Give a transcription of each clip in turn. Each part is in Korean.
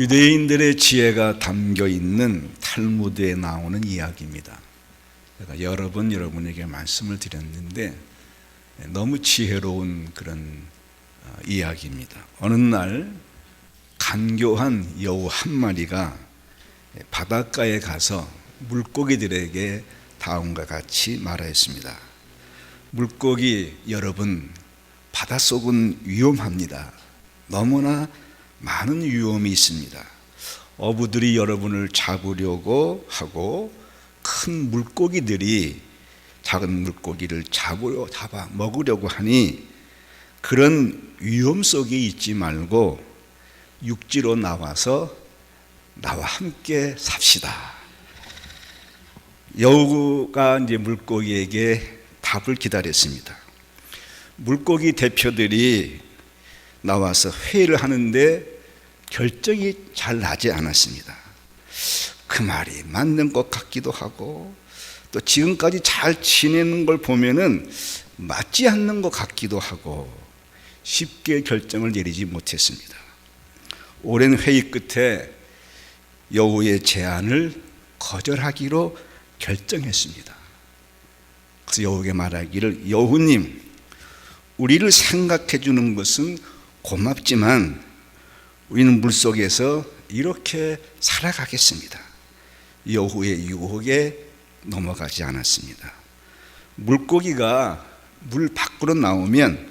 유대인들의 지혜가 담겨 있는 탈무드에 나오는 이야기입니다. 제가 여러 번 여러분에게 말씀을 드렸는데 너무 지혜로운 그런 어, 이야기입니다. 어느 날 간교한 여우 한 마리가 바닷가에 가서 물고기들에게 다음과 같이 말하였습니다. 물고기 여러분, 바닷속은 위험합니다. 너무나 많은 위험이 있습니다. 어부들이 여러분을 잡으려고 하고 큰 물고기들이 작은 물고기를 잡으려 잡아 먹으려고 하니 그런 위험 속에 있지 말고 육지로 나와서 나와 함께 삽시다. 여우가 이제 물고기에게 답을 기다렸습니다. 물고기 대표들이 나와서 회의를 하는데 결정이 잘 나지 않았습니다. 그 말이 맞는 것 같기도 하고 또 지금까지 잘 지내는 걸 보면은 맞지 않는 것 같기도 하고 쉽게 결정을 내리지 못했습니다. 오랜 회의 끝에 여우의 제안을 거절하기로 결정했습니다. 그래서 여우에게 말하기를 여우님 우리를 생각해 주는 것은 고맙지만 우리는 물 속에서 이렇게 살아가겠습니다. 여우의 유혹에 넘어가지 않았습니다. 물고기가 물 밖으로 나오면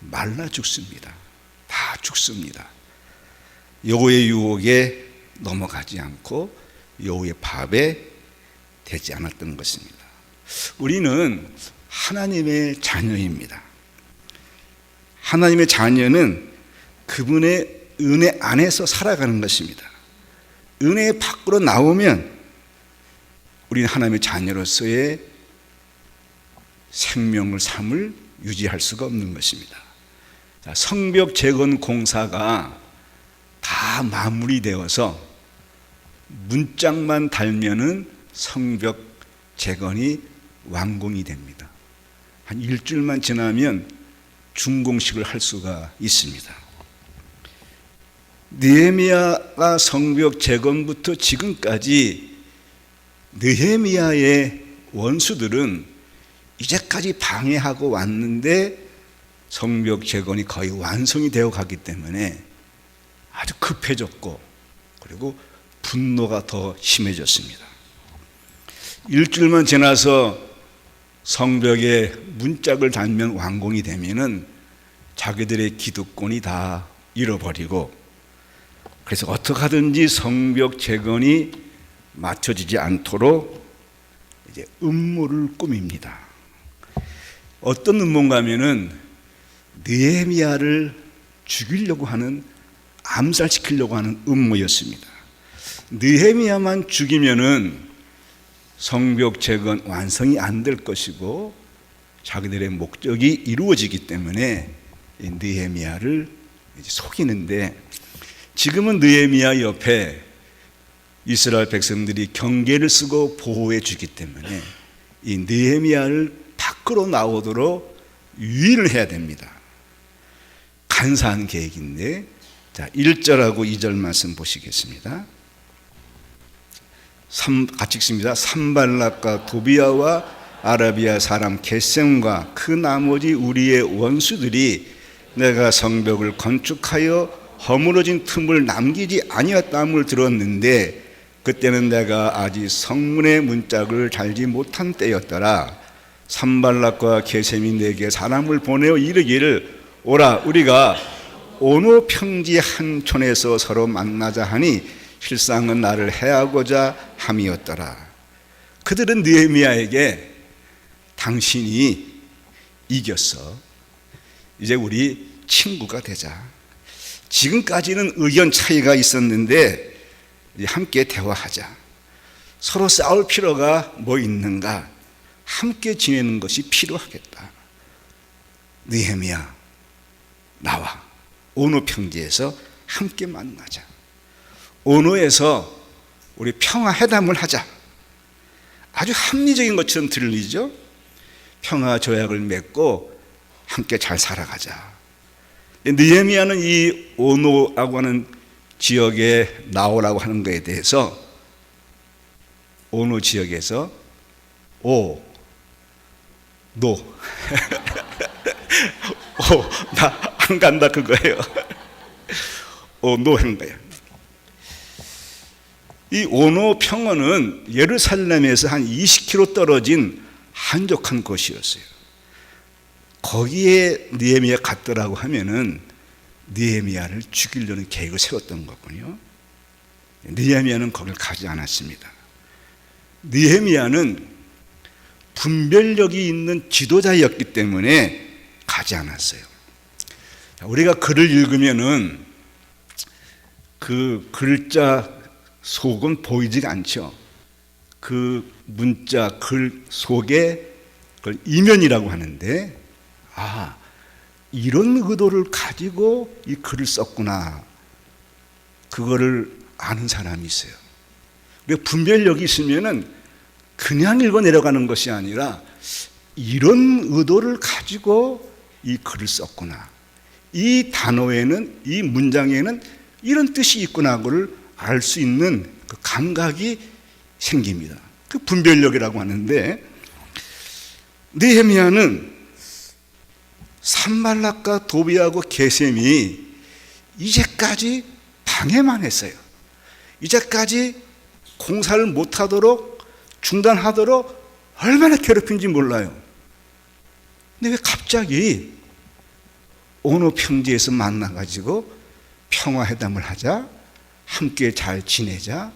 말라 죽습니다. 다 죽습니다. 여우의 유혹에 넘어가지 않고 여우의 밥에 되지 않았던 것입니다. 우리는 하나님의 자녀입니다. 하나님의 자녀는 그분의 은혜 안에서 살아가는 것입니다. 은혜 밖으로 나오면 우리는 하나님의 자녀로서의 생명을 삶을 유지할 수가 없는 것입니다. 자, 성벽 재건 공사가 다 마무리되어서 문짝만 달면은 성벽 재건이 완공이 됩니다. 한 일주일만 지나면 준공식을 할 수가 있습니다. 느헤미야가 성벽 재건부터 지금까지 느헤미야의 원수들은 이제까지 방해하고 왔는데 성벽 재건이 거의 완성이 되어 가기 때문에 아주 급해졌고 그리고 분노가 더 심해졌습니다. 일주일만 지나서 성벽에 문짝을 달면 완공이 되면은 자기들의 기득권이 다 잃어버리고 그래서 어떻게 하든지 성벽 재건이 맞춰지지 않도록 이제 음모를 꾸밉니다. 어떤 음모인가면은 느헤미야를 죽이려고 하는 암살시키려고 하는 음모였습니다. 느헤미야만 죽이면은 성벽 재건 완성이 안 될 것이고 자기들의 목적이 이루어지기 때문에 느헤미야를 속이는데 지금은 느헤미야 옆에 이스라엘 백성들이 경계를 쓰고 보호해 주기 때문에 이 느헤미야를 밖으로 나오도록 유인을 해야 됩니다. 간사한 계획인데 자 1절하고 2절 말씀 보시겠습니다. 3, 같이 읽습니다. 산발락과 도비아와 아라비아 사람 게셈과 그 나머지 우리의 원수들이 내가 성벽을 건축하여 허물어진 틈을 남기지 아니었다함을 들었는데 그때는 내가 아직 성문의 문짝을 달지 못한 때였더라. 산발락과 게셈이 내게 사람을 보내어 이르기를 오라 우리가 오노 평지 한 촌에서 서로 만나자 하니 실상은 나를 해하고자 함이었더라. 그들은 느헤미야에게 당신이 이겼어. 이제 우리 친구가 되자. 지금까지는 의견 차이가 있었는데 함께 대화하자. 서로 싸울 필요가 뭐 있는가? 함께 지내는 것이 필요하겠다. 느헤미야 나와 오노 평지에서 함께 만나자. 오노에서 우리 평화 회담을 하자. 아주 합리적인 것처럼 들리죠? 평화 조약을 맺고 함께 잘 살아가자. 느헤미야는 이 오노라고 하는 지역에 나오라고 하는 것에 대해서 어느 지역에서 오, 노, 오, 나 안 간다 그거예요. 오, 노 하는 거예요. 이 오노 평원은 예루살렘에서 한 20km 떨어진 한적한 곳이었어요. 거기에 느헤미야 갔더라고 하면은 느헤미야를 죽이려는 계획을 세웠던 거군요. 느헤미야는 거길 가지 않았습니다. 느헤미야는 분별력이 있는 지도자였기 때문에 가지 않았어요. 우리가 글을 읽으면은 그 글자 속은 보이지가 않죠. 그 문자 글 속에 그걸 이면이라고 하는데 아 이런 의도를 가지고 이 글을 썼구나. 그거를 아는 사람이 있어요. 왜 분별력이 있으면은 그냥 읽어 내려가는 것이 아니라 이런 의도를 가지고 이 글을 썼구나. 이 단어에는 이 문장에는 이런 뜻이 있구나를 알수 있는 그 감각이 생깁니다. 그 분별력이라고 하는데 느헤미야는 산말락과 도비하고 게셈이 이제까지 방해만 했어요. 이제까지 공사를 못하도록 중단하도록 얼마나 괴롭힌지 몰라요. 근데 왜 갑자기 어느 평지에서 만나가지고 평화회담을 하자, 함께 잘 지내자,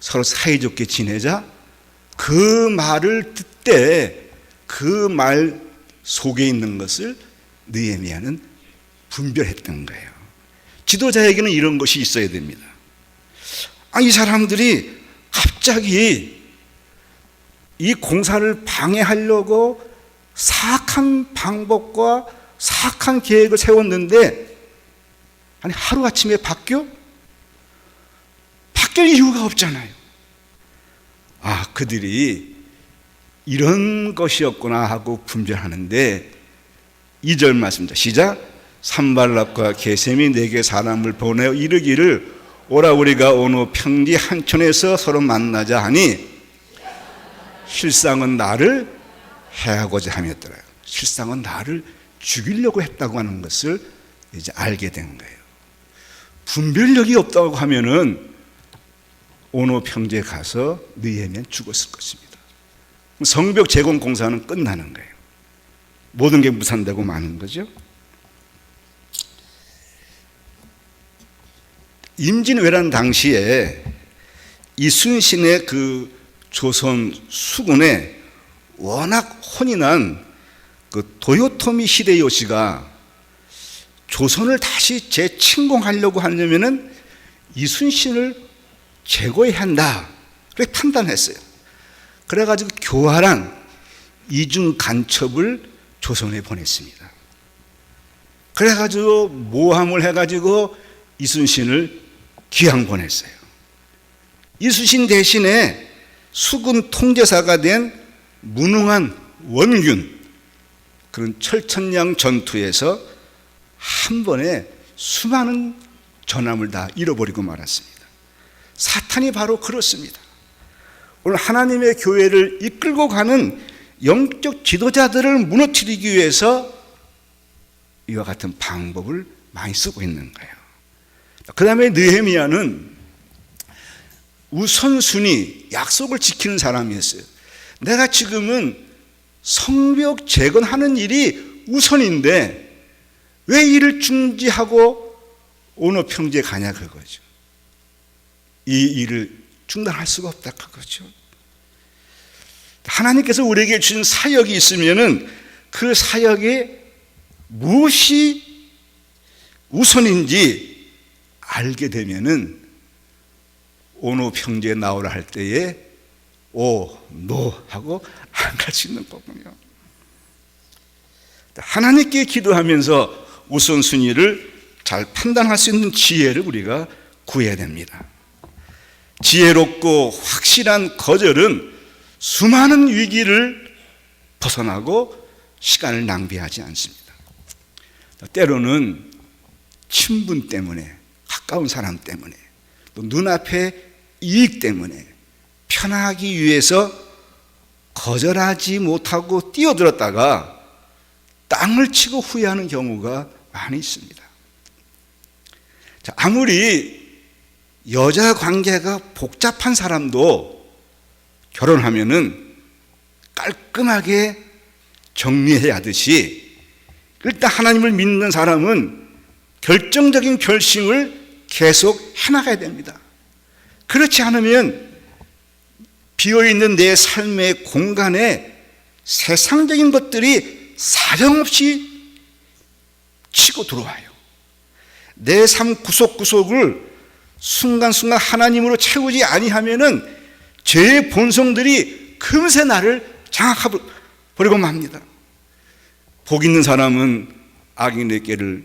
서로 사이좋게 지내자, 그 말을 듣되 그말 속에 있는 것을 느헤미야는 분별했던 거예요. 지도자에게는 이런 것이 있어야 됩니다. 아, 이 사람들이 갑자기 이 공사를 방해하려고 사악한 방법과 사악한 계획을 세웠는데 아니 하루아침에 바뀌어? 바뀔 이유가 없잖아요. 아, 그들이 이런 것이었구나 하고 분별하는데 2절 말씀입니다. 시작. 산발락과 게셈이 내게 사람을 보내어 이르기를 오라 우리가 어느 평지 한촌에서 서로 만나자 하니 실상은 나를 해하고자 함이었더라. 실상은 나를 죽이려고 했다고 하는 것을 이제 알게 된 거예요. 분별력이 없다고 하면은 오노 평지에 가서 느헤미야 죽었을 것입니다. 성벽 재건 공사는 끝나는 거예요. 모든 게 무산되고 마는 거죠. 임진왜란 당시에 이순신의 그 조선 수군에 워낙 난그 도요토미 히데요시가 조선을 다시 재침공하려고 하려면은 이순신을 제거해야 한다. 그렇게 판단했어요. 그래가지고 교활한 이중 간첩을 조선에 보냈습니다. 그래가지고 모함을 해가지고 이순신을 귀양 보냈어요. 이순신 대신에 수군 통제사가 된 무능한 원균 그런 철천량 전투에서 한 번에 수많은 전함을 다 잃어버리고 말았습니다. 사탄이 바로 그렇습니다. 오늘 하나님의 교회를 이끌고 가는 영적 지도자들을 무너뜨리기 위해서 이와 같은 방법을 많이 쓰고 있는 거예요. 그 다음에 느헤미야는 우선순위, 약속을 지키는 사람이었어요. 내가 지금은 성벽 재건하는 일이 우선인데 왜 이를 중지하고 어느 평지에 가냐 그거죠. 이 일을 중단할 수가 없다 그거죠. 하나님께서 우리에게 주신 사역이 있으면은 그 사역에 무엇이 우선인지 알게 되면은 어느 평지에 나오라 할 때에 오, 노 하고 안 갈 수 있는 거군요. 하나님께 기도하면서 우선순위를 잘 판단할 수 있는 지혜를 우리가 구해야 됩니다. 지혜롭고 확실한 거절은 수많은 위기를 벗어나고 시간을 낭비하지 않습니다. 때로는 친분 때문에 가까운 사람 때문에 또 눈앞의 이익 때문에 편하기 위해서 거절하지 못하고 뛰어들었다가 땅을 치고 후회하는 경우가 많이 있습니다. 자, 아무리 여자 관계가 복잡한 사람도 결혼하면은 깔끔하게 정리해야 하듯이 일단 하나님을 믿는 사람은 결정적인 결심을 계속 해나가야 됩니다. 그렇지 않으면 비어있는 내 삶의 공간에 세상적인 것들이 사정없이 치고 들어와요. 내 삶 구석구석을 순간순간 하나님으로 채우지 아니하면은 죄의 본성들이 금세 나를 장악하고 버리고 맙니다. 복 있는 사람은 악인의 길을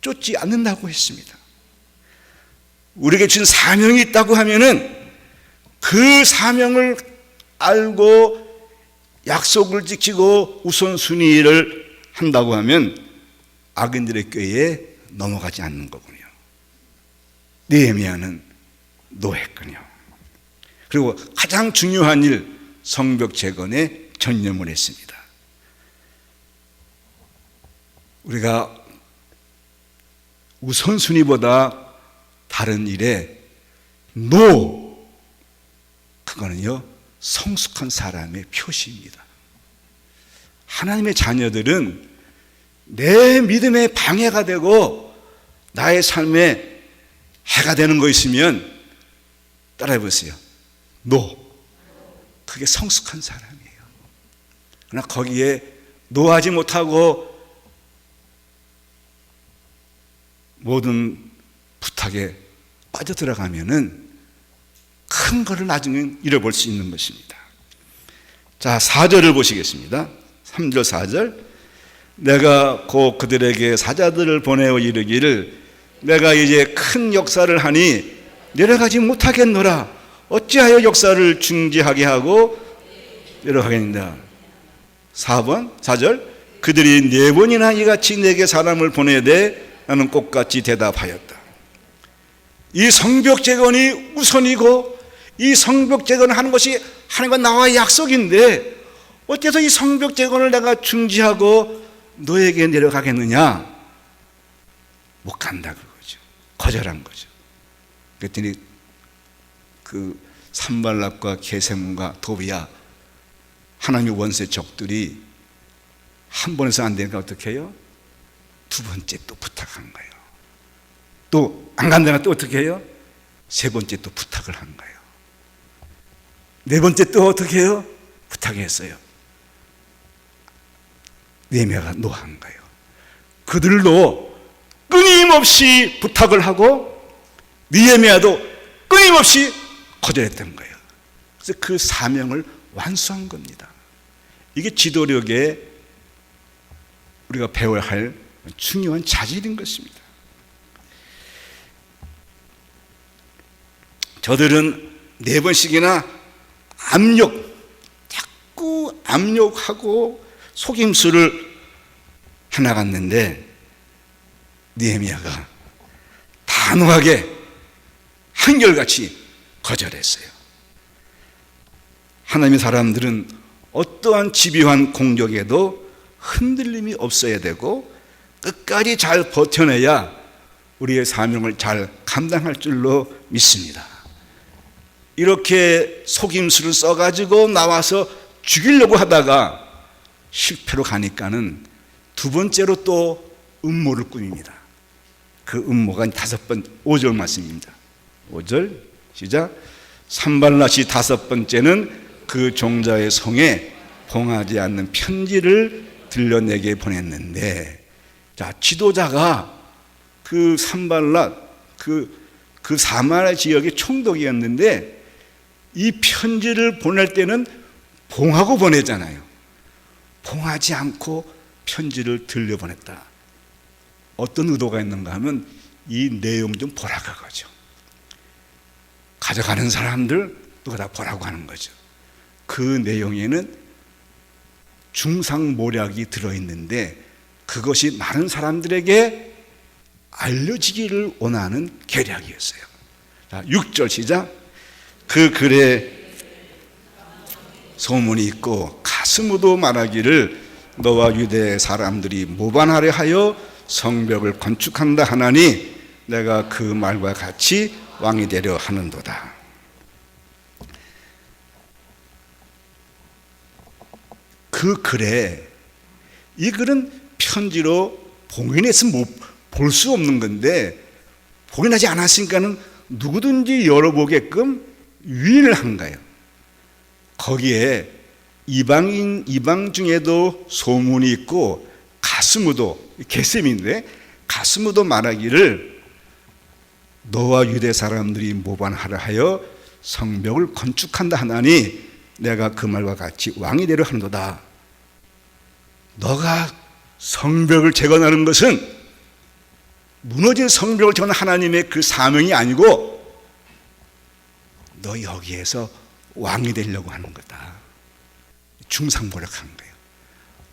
쫓지 않는다고 했습니다. 우리에게 준 사명이 있다고 하면은 그 사명을 알고 약속을 지키고 우선순위를 한다고 하면 악인들의 꾀에 넘어가지 않는 거군요. 느헤미야는 노했군요. 그리고 가장 중요한 일 성벽 재건에 전념을 했습니다. 우리가 우선순위보다 다른 일에 노 그거는요 성숙한 사람의 표시입니다. 하나님의 자녀들은 내 믿음에 방해가 되고 나의 삶에 해가 되는 거 있으면 따라해 보세요. 노. 그게 성숙한 사람이에요. 그러나 거기에 노하지 못하고 모든 부탁에 빠져 들어가면은 큰 거를 나중에 잃어볼 수 있는 것입니다. 자, 4절을 보시겠습니다. 3절, 4절. 내가 곧 그들에게 사자들을 보내어 이르기를 내가 이제 큰 역사를 하니 내려가지 못하겠노라. 어찌하여 역사를 중지하게 하고 내려가겠는가. 4번, 4절. 그들이 네 번이나 이같이 내게 사람을 보내되 나는 꽃같이 대답하였다. 이 성벽 재건이 우선이고 이 성벽 재건을 하는 것이 하나님과 나와의 약속인데 어째서 이 성벽 재건을 내가 중지하고 너에게 내려가겠느냐? 못 간다 그 거절한 거죠. 그랬더니 그 산발락과 게셈과 도비야 하나님의 원세 적들이 한 번에서 안 되니까 어떻게 해요? 두 번째 또 부탁한 거예요. 또 안 간다니까 또 어떻게 해요? 세 번째 또 부탁을 한 거예요. 네 번째 또 어떻게 해요? 부탁했어요. 네명가 노한 거예요. 그들도 끊임없이 부탁을 하고 니에미아도 끊임없이 거절했던 거예요. 그래서 그 사명을 완수한 겁니다. 이게 지도력에 우리가 배워야 할 중요한 자질인 것입니다. 저들은 네 번씩이나 압력, 자꾸 압력하고 속임수를 해나갔는데 니에미아가 단호하게 한결같이 거절했어요. 하나님의 사람들은 어떠한 집요한 공격에도 흔들림이 없어야 되고 끝까지 잘 버텨내야 우리의 사명을 잘 감당할 줄로 믿습니다. 이렇게 속임수를 써가지고 나와서 죽이려고 하다가 실패로 가니까는 두 번째로 또 음모를 꾸밉니다. 그 음모가 다섯 번, 5절 말씀입니다. 5절, 시작. 산발랏이 다섯 번째는 그 종자의 성에 봉하지 않는 편지를 들려내게 보냈는데, 자, 지도자가 그 산발랏, 그, 그 사마라 지역의 총독이었는데, 이 편지를 보낼 때는 봉하고 보내잖아요. 봉하지 않고 편지를 들려보냈다. 어떤 의도가 있는가 하면 이 내용 좀 보라고 거죠. 가져가는 사람들 누가 다 보라고 하는 거죠. 그 내용에는 중상모략이 들어있는데 그것이 많은 사람들에게 알려지기를 원하는 계략이었어요. 자, 6절 시작. 그 글에 소문이 있고 가슴으로 말하기를 너와 유대 사람들이 모반하려 하여 성벽을 건축한다 하나니 내가 그 말과 같이 왕이 되려 하는도다. 그 글에 이 글은 편지로 봉인해서 볼 수 없는 건데 봉인하지 않았으니까는 누구든지 열어보게끔 유인을 한 거예요. 거기에 이방인 이방 중에도 소문이 있고 가스무도 개셈인데 가스무도 말하기를 너와 유대 사람들이 모반하려 하여 성벽을 건축한다 하나니 내가 그 말과 같이 왕이 되려 하는도다. 너가 성벽을 재건하는 것은 무너진 성벽을 재건 하나님의 그 사명이 아니고 너 여기에서 왕이 되려고 하는 거다. 중상모략한 거예요.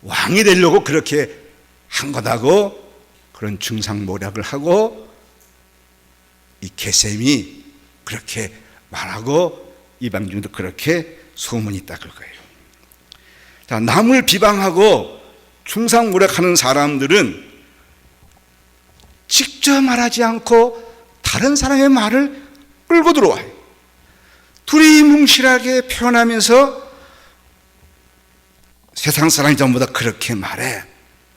왕이 되려고 그렇게 한 거다고 그런 중상모략을 하고 이 개셈이 그렇게 말하고 이방 중도 그렇게 소문이 있다 그거예요. 자, 남을 비방하고 중상모략하는 사람들은 직접 말하지 않고 다른 사람의 말을 끌고 들어와요. 둘이 뭉실하게 표현하면서 세상 사람이 전부 다 그렇게 말해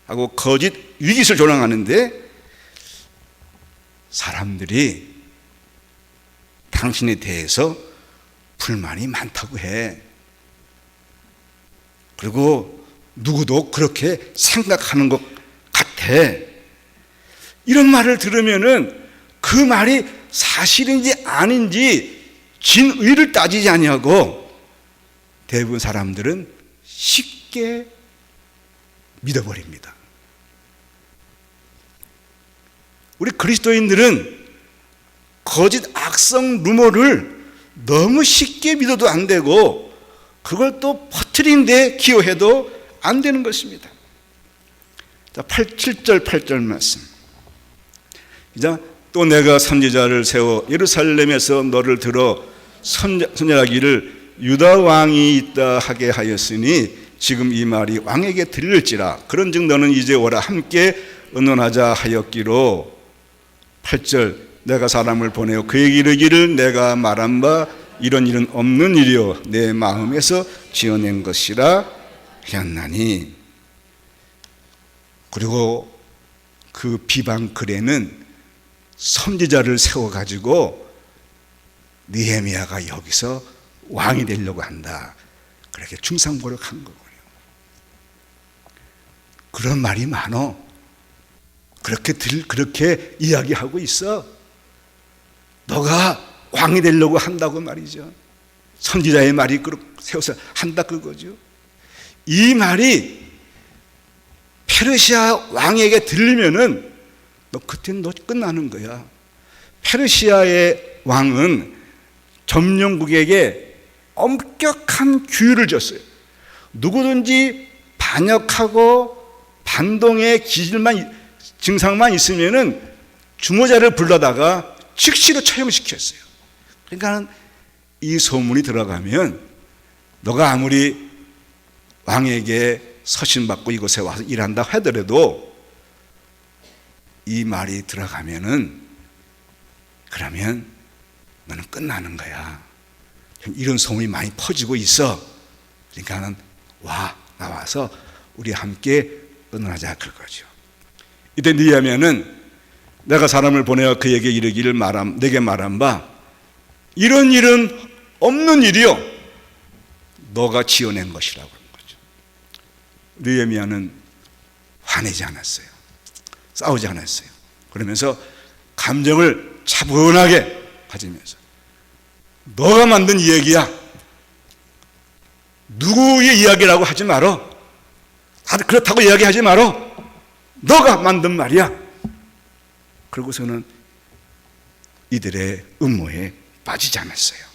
하고 거짓 위기를 조롱하는데 사람들이 당신에 대해서 불만이 많다고 해. 그리고 누구도 그렇게 생각하는 것 같아. 이런 말을 들으면은 그 말이 사실인지 아닌지 진의를 따지지 아니하고 대부분 사람들은 쉽게 믿어버립니다. 우리 그리스도인들은 거짓 악성 루머를 너무 쉽게 믿어도 안 되고 그걸 또 퍼트린 데 기여해도 안 되는 것입니다. 자, 8, 7절 8절 말씀. 이제 또 내가 선지자를 세워 예루살렘에서 너를 들어 선전하기를 유다 왕이 있다 하게 하였으니 지금 이 말이 왕에게 들릴지라 그런즉 너는 이제 오라 함께 의논하자 하였기로 8절 내가 사람을 보내어 그에게 이르기를 내가 말한 바 이런 일은 없는 일이요 내 마음에서 지어낸 것이라 하였나니 그리고 그 비방 글에는 선지자를 세워 가지고 니헤미야가 여기서 왕이 되려고 한다. 그렇게 중상모략한 거군요. 그런 말이 많어. 그렇게 들 그렇게 이야기하고 있어. 너가 왕이 되려고 한다고 말이죠. 선지자의 말이 세워서 한다 그거죠. 이 말이 페르시아 왕에게 들리면은 너 그때는 너 끝나는 거야. 페르시아의 왕은 점령국에게 엄격한 규율을 줬어요. 누구든지 반역하고 반동의 기질만 증상만 있으면은 주모자를 불러다가 즉시로 처형시켰어요. 그러니까 이 소문이 들어가면 너가 아무리 왕에게 서신받고 이곳에 와서 일한다 하더라도 이 말이 들어가면은 그러면 너는 끝나는 거야. 이런 소문이 많이 퍼지고 있어. 그러니까는 와 나와서 우리 함께 의논하자 그거죠. 이때 니하면은 내가 사람을 보내어 그에게 이르기를 말함 내게 말한 바 이런 일은 없는 일이요 너가 지어낸 것이라고 하는 거죠. 느헤미야는 화내지 않았어요. 싸우지 않았어요. 그러면서 감정을 차분하게 가지면서 너가 만든 이 얘기야. 누구의 이야기라고 하지 말어. 그렇다고 이야기하지 말어. 너가 만든 말이야. 그러고서는 이들의 음모에 빠지지 않았어요.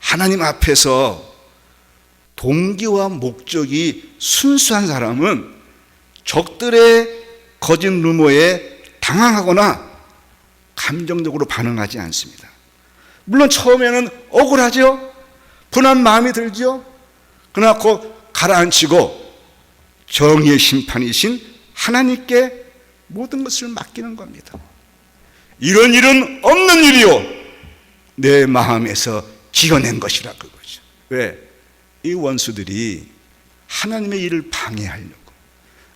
하나님 앞에서 동기와 목적이 순수한 사람은 적들의 거짓 루머에 당황하거나 감정적으로 반응하지 않습니다. 물론 처음에는 억울하죠. 분한 마음이 들죠. 그러나 곧 가라앉히고 정의의 심판이신 하나님께 모든 것을 맡기는 겁니다. 이런 일은 없는 일이요. 내 마음에서 지어낸 것이라 그거죠. 왜? 이 원수들이 하나님의 일을 방해하려고.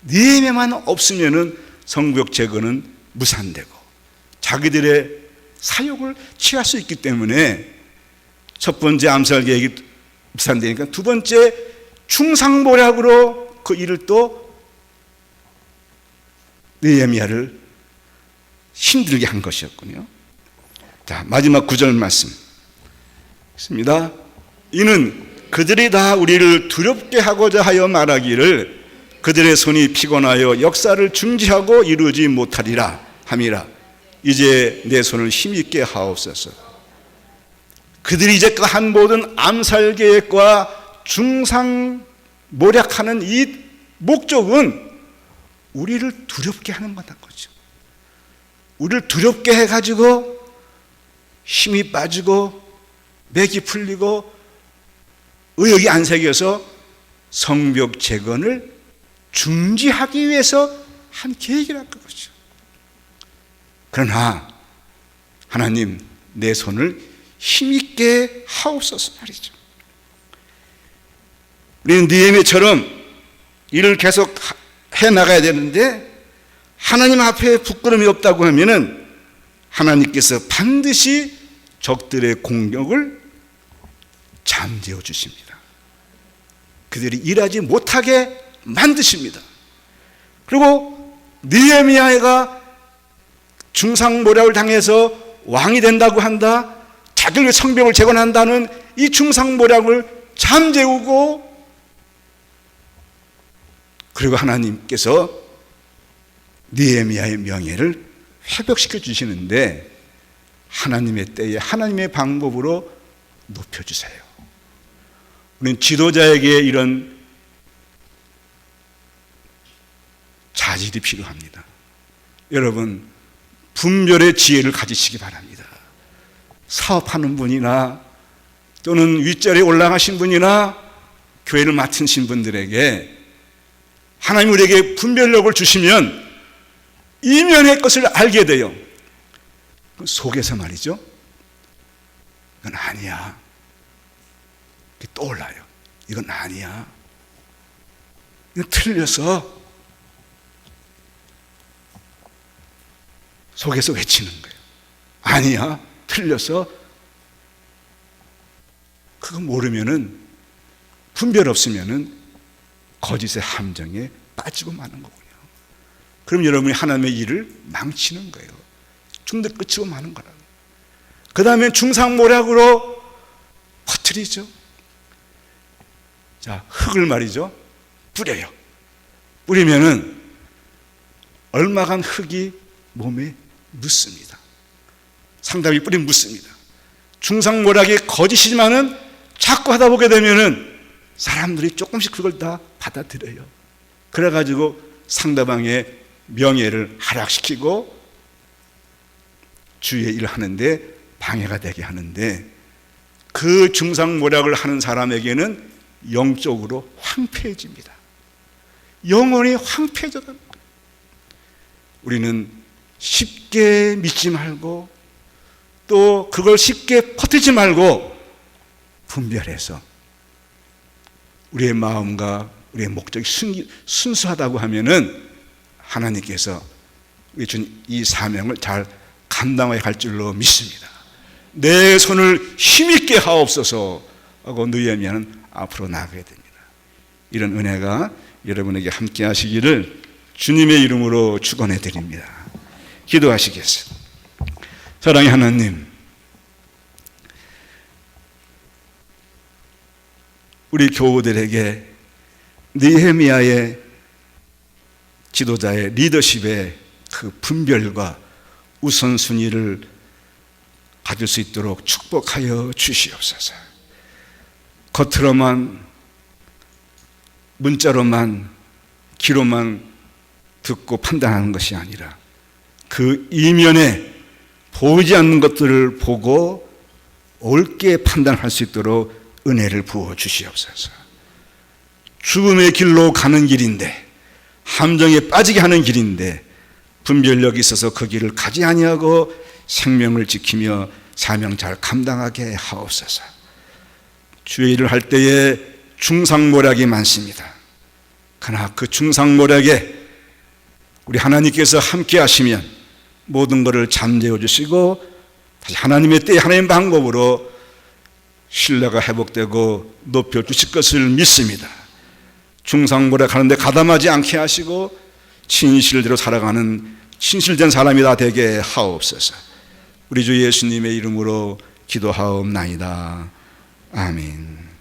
니에만 없으면은 성벽 제거는 무산되고 자기들의 사욕을 취할 수 있기 때문에 첫 번째 암살 계획이 무산되니까 두 번째 충상모략으로 그 일을 또 느헤미야를 힘들게 한 것이었군요. 자, 마지막 구절 말씀. 있습니다. 이는 그들이 다 우리를 두렵게 하고자 하여 말하기를 그들의 손이 피곤하여 역사를 중지하고 이루지 못하리라 함이라. 이제 내 손을 힘있게 하옵소서. 그들이 이제껏 한 모든 암살 계획과 중상 모략하는 이 목적은 우리를 두렵게 하는 거다 거죠. 우리를 두렵게 해가지고 힘이 빠지고 맥이 풀리고 의욕이 안 새겨서 성벽 재건을 중지하기 위해서 한 계획이라 그거죠. 그러나 하나님 내 손을 힘있게 하옵소서 말이죠. 우리는 니에미처럼 일을 계속 해 나가야 되는데 하나님 앞에 부끄러움이 없다고 하면은 하나님께서 반드시 적들의 공격을 잠재워 주십니다. 그들이 일하지 못하게 만드십니다. 그리고 느헤미야가 중상모략을 당해서 왕이 된다고 한다. 자기의 성벽을 재건한다는 이 중상모략을 잠재우고 그리고 하나님께서 느헤미야의 명예를 회복시켜 주시는데 하나님의 때에 하나님의 방법으로 높여 주세요. 우리는 지도자에게 이런 자질이 필요합니다. 여러분 분별의 지혜를 가지시기 바랍니다. 사업하는 분이나 또는 윗자리에 올라가신 분이나 교회를 맡으신 분들에게 하나님 우리에게 분별력을 주시면 이면의 것을 알게 돼요. 그 속에서 말이죠. 이건 아니야. 떠올라요. 이건 아니야. 이건 틀려서 속에서 외치는 거예요. 아니야. 틀려서 그거 모르면은 분별 없으면은 거짓의 함정에 빠지고 마는 거군요. 그럼 여러분이 하나님의 일을 망치는 거예요. 중대 끝이고 마는 거라고. 그 다음에 중상모략으로 퍼뜨리죠. 자, 흙을 말이죠. 뿌려요. 뿌리면은 얼마간 흙이 몸에 묻습니다. 상당히 뿌리면 묻습니다. 중상모략이 거짓이지만은 자꾸 하다 보게 되면은 사람들이 조금씩 그걸 다 받아들여요. 그래가지고 상대방의 명예를 하락시키고 주의 일을 하는데 방해가 되게 하는데 그 중상모략을 하는 사람에게는 영적으로 황폐해집니다. 영혼이 황폐해져다. 우리는 쉽게 믿지 말고 또 그걸 쉽게 퍼뜨지 말고 분별해서 우리의 마음과 우리의 목적이 순, 순수하다고 하면은 하나님께서 우리 준이 사명을 잘 감당해 갈 줄로 믿습니다. 내 손을 힘있게 하옵소서 하고 느헤미야는 앞으로 나가게 됩니다. 이런 은혜가 여러분에게 함께 하시기를 주님의 이름으로 축원해 드립니다. 기도하시겠습니다. 사랑의 하나님, 우리 교우들에게 니헤미야의 지도자의 리더십의 그 분별과 우선순위를 가질 수 있도록 축복하여 주시옵소서. 겉으로만 문자로만 기로만 듣고 판단하는 것이 아니라 그 이면에 보이지 않는 것들을 보고 옳게 판단할 수 있도록 은혜를 부어 주시옵소서. 죽음의 길로 가는 길인데 함정에 빠지게 하는 길인데 분별력이 있어서 그 길을 가지 아니하고 생명을 지키며 사명 잘 감당하게 하옵소서. 주의 일을 할 때에 중상모략이 많습니다. 그러나 그 중상모략에 우리 하나님께서 함께 하시면 모든 것을 잠재워 주시고 다시 하나님의 때 하나님 방법으로 신뢰가 회복되고 높여 주실 것을 믿습니다. 중상모략 하는데 가담하지 않게 하시고 진실대로 살아가는 진실된 사람이 다 되게 하옵소서. 우리 주 예수님의 이름으로 기도하옵나이다. 아멘.